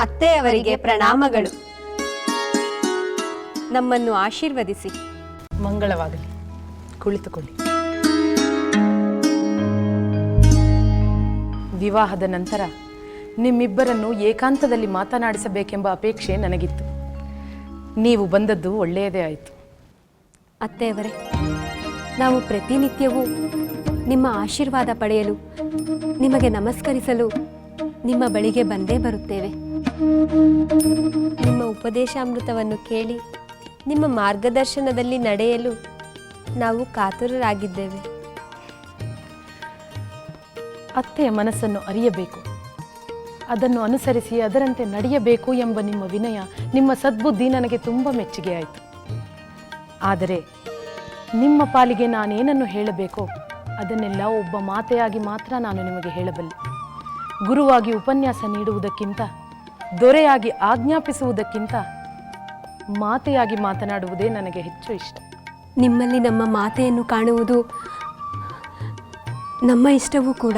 ಅತ್ತೆಯವರಿಗೆ ಪ್ರಣಾಮಗಳು. ನಮ್ಮನ್ನು ಆಶೀರ್ವದಿಸಿ. ಮಂಗಳವಾಗಲಿ. ಕುಳಿತುಕೊಳ್ಳಿ. ವಿವಾಹದ ನಂತರ ನಿಮ್ಮಿಬ್ಬರನ್ನು ಏಕಾಂತದಲ್ಲಿ ಮಾತನಾಡಿಸಬೇಕೆಂಬ ಅಪೇಕ್ಷೆ ನನಗಿತ್ತು. ನೀವು ಬಂದದ್ದು ಒಳ್ಳೆಯದೇ ಆಯಿತು. ಅತ್ತೆಯವರೇ ನಾವು ಪ್ರತಿನಿತ್ಯವೂ ನಿಮ್ಮ ಆಶೀರ್ವಾದ ಪಡೆಯಲು ನಿಮಗೆ ನಮಸ್ಕರಿಸಲು ನಿಮ್ಮ ಬಳಿಗೆ ಬಂದೇ ಬರುತ್ತೇವೆ. ನಿಮ್ಮ ಉಪದೇಶಾಮೃತವನ್ನು ಕೇಳಿ, ನಿಮ್ಮ ಮಾರ್ಗದರ್ಶನದಲ್ಲಿ ನಡೆಯಲು ನಾವು ಕಾತುರರಾಗಿದ್ದೇವೆ. ಅತ್ತೆಯ ಮನಸ್ಸನ್ನು ಅರಿಯಬೇಕು. ಅದನ್ನು ಅನುಸರಿಸಿ ಅದರಂತೆ ನಡೆಯಬೇಕು ಎಂಬ ನಿಮ್ಮ ವಿನಯ ನಿಮ್ಮ ಸದ್ಬುದ್ಧಿ ನನಗೆ ತುಂಬ ಮೆಚ್ಚುಗೆಯಾಯಿತು ಆದರೆ ನಿಮ್ಮ ಪಾಲಿಗೆ ನಾನೇನನ್ನು ಹೇಳಬೇಕೋ ಅದನ್ನೆಲ್ಲ ಒಬ್ಬ ಮಾತೆಯಾಗಿ ಮಾತ್ರ ನಾನು ನಿಮಗೆ ಹೇಳಬಲ್ಲೆ. ಗುರುವಾಗಿ ಉಪನ್ಯಾಸ ನೀಡುವುದಕ್ಕಿಂತ ದೊರೆಯಾಗಿ ಆಜ್ಞಾಪಿಸುವುದಕ್ಕಿಂತ ಮಾತೆಯಾಗಿ ಮಾತನಾಡುವುದೇ ನನಗೆ ಹೆಚ್ಚು ಇಷ್ಟ. ನಿಮ್ಮಲ್ಲಿ ನಮ್ಮ ಮಾತೆಯನ್ನು ಕಾಣುವುದು ನಮ್ಮ ಇಷ್ಟವೂ ಕೂಡ.